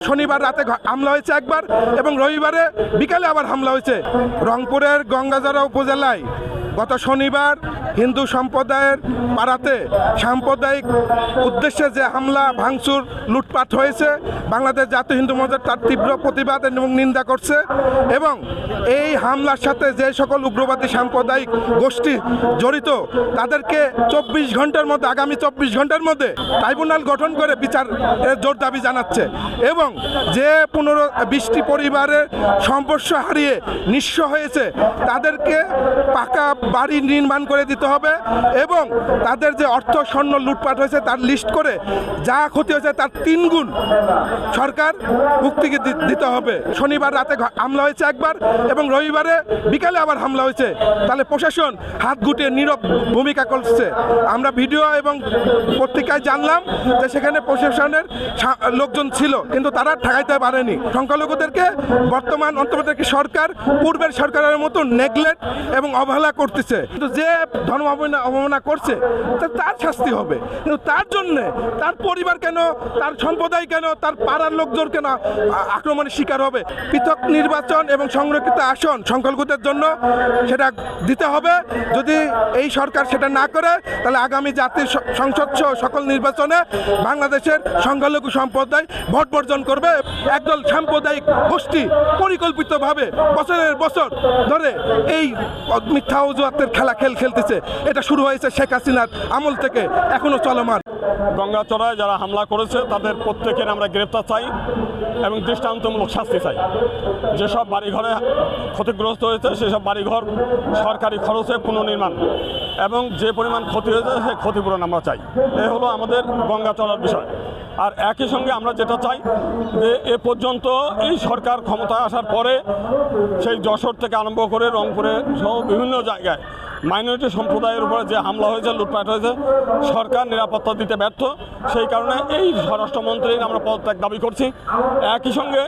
শনিবার রাতে হামলা হয়েছে একবার এবং রবিবারে বিকালে আবার হামলা হয়েছে। রংপুরের গঙ্গাজরা উপজেলায় গত শনিবার হিন্দু সম্প্রদায়ের পাড়াতে সাম্প্রদায়িক উদ্দেশ্যে যে হামলা, ভাঙচুর, লুটপাট হয়েছে, বাংলাদেশ জাতীয় হিন্দু মজার তার তীব্র প্রতিবাদ এবং নিন্দা করছে এবং এই হামলার সাথে যে সকল উগ্রবাদী সাম্প্রদায়িক গোষ্ঠী জড়িত, তাদেরকে চব্বিশ ঘণ্টার মধ্যে, আগামী চব্বিশ ঘণ্টার মধ্যে ট্রাইব্যুনাল গঠন করে বিচার জোর দাবি জানাচ্ছে এবং যে পনেরো, বিশটি পরিবারের সম্পর্ক হারিয়ে নিঃস্ব হয়েছে, তাদেরকে পাকা বাড়ি নির্মাণ করে দিতে হবে এবং তাদের যে অর্থ স্বর্ণ লুটপাট হয়েছে তার লিস্ট করে যা ক্ষতি হয়েছে তার তিন গুণ সরকার মুক্তিকে দিতে হবে। শনিবার রাতে হামলা হয়েছে একবার এবং রবিবারে বিকালে আবার হামলা হয়েছে। তাহলে প্রশাসন হাত গুটিয়ে নীরব ভূমিকা করছে। আমরা ভিডিও এবং পত্রিকায় জানলাম যে সেখানে প্রশাসনের লোকজন ছিল, কিন্তু তারা ঠেকাইতে পারেনি। সংখ্যালঘুদেরকে বর্তমান অন্তর্বর্তী সরকার, পূর্বের সরকারের মতো নেগলেক্ট এবং অবহেলা করতেছে। কিন্তু যে ধর্ম অবমাননা করছে তার শাস্তি হবে। কিন্তু তার জন্যে তার পরিবার কেন, তার সম্প্রদায় কেন, তার পাড়ার লোকজন কেন আক্রমণের শিকার হবে? পৃথক নির্বাচন এবং সংরক্ষিত আসন সংখ্যালঘুদের জন্য সেটা দিতে হবে। যদি এই সরকার সেটা না করে, তাহলে আগামী জাতীয় স- সংসদ সকল নির্বাচনে বাংলাদেশের সংখ্যালঘু সম্প্রদায় ভোট বর্জন করবে। একদল সাম্প্রদায়িক গোষ্ঠী পরিকল্পিতভাবে বছরের বছর ধরে এই মিথ্যা অজুহাতের খেলা খেল খেলতেছে। এটা শুরু হয়েছে শেখ হাসিনার আমল থেকে, এখনও চলমান। গঙ্গাচড়ায় যারা হামলা করেছে, তাদের প্রত্যেকের আমরা গ্রেপ্তার চাই এবং দৃষ্টান্তমূলক শাস্তি চাই। যেসব বাড়িঘরে ক্ষতিগ্রস্ত হয়েছে, সেসব বাড়িঘর সরকারি খরচে পুনর্নির্মাণ এবং যে পরিমাণ ক্ষতি হয়েছে, সেই ক্ষতিপূরণ আমরা চাই। এ হলো আমাদের গঙ্গাচড়ার বিষয়। আর একই সঙ্গে আমরা যেটা চাই যে এ পর্যন্ত এই সরকার ক্ষমতায় আসার পরে সেই যশোর থেকে আরম্ভ করে রংপুরে সহ বিভিন্ন জায়গায় মাইনরিটি সম্প্রদায়ের উপরে যে হামলা হয়েছে, লুটপাট হয়েছে, সরকার নিরাপত্তা দিতে ব্যর্থ। সেই কারণে এই স্বরাষ্ট্রমন্ত্রীর আমরা পদত্যাগ দাবি করছি। একই সঙ্গে